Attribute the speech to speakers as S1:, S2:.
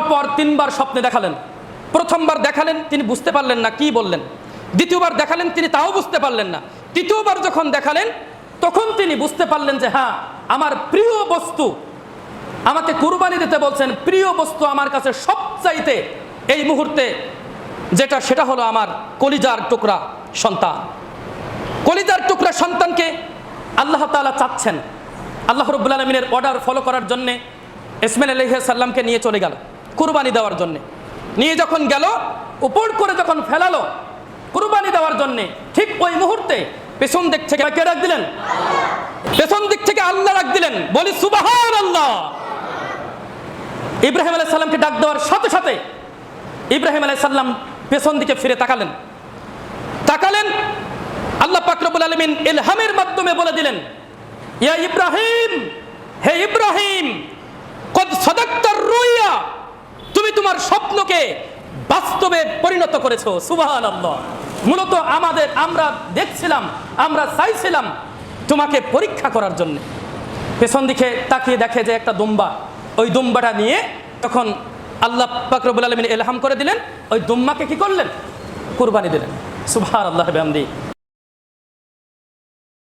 S1: পর তিনবার স্বপ্নে দেখালেন। প্রথমবার দেখালেন, তিনি বুঝতে পারলেন না কি বললেন। দ্বিতীয়বার দেখালেন, তিনি তাও বুঝতে পারলেন না। তৃতীয়বার যখন দেখালেন, তখন তিনি বুঝতে পারলেন যে হ্যাঁ আমার প্রিয় বস্তু আমাকে কুরবানি দিতে বলছেন, প্রিয় বস্তু আমার কাছে সবচাইতে এই মুহূর্তে যেটা, সেটা হলো আমার কলিজার টুকরা সন্তান। কলিজার টুকরা সন্তানকে আল্লাহ তাআলা চাচ্ছেন। আল্লাহ রব্বুল আলমিনের অর্ডার ফলো করার জন্যে ইসমাইল আলহ সাল্লামকে নিয়ে চলে গেল। কুরবানি দেওয়ার জন্যে। নিয়ে যখন গেল, উপর করে যখন ফেলালো, কুরবানি দেওয়ার জন্যে, ঠিক ওই মুহূর্তে পেছন দিক থেকে কে ডাক দিলেন? পেছন দিক থেকে আল্লাহ ডাক দিলেন। বলি সুবাহান আল্লাহ ইব্রাহিম আলাইহিস সাল্লামকে ডাক দেওয়ার সাথে সাথে ইব্রাহিম আলাইহিস সাল্লাম পেছন দিকে ফিরে তাকালেন। তাকালেন, আল্লাহ পাকরবুল আলমিন ইলহামের মাধ্যমে বলে দিলেন, ইয়া ইব্রাহিম, হে ইব্রাহিম বাস্তবে পরিণত করেছ সুবাহান আল্লাহ মূলত আমাদের, আমরা দেখছিলাম, আমরা চাইছিলাম তোমাকে পরীক্ষা করার জন্য। পেছন দিকে তাকিয়ে দেখে যে একটা দুম্বা। ওই দুম্বাটা নিয়ে তখন আল্লাহ পাকরবুল আলমিন এলহাম করে দিলেন, ওই দুম্মাকে কি করলেন? কুরবানি দিলেন। সুভার আল্লাহ আমদি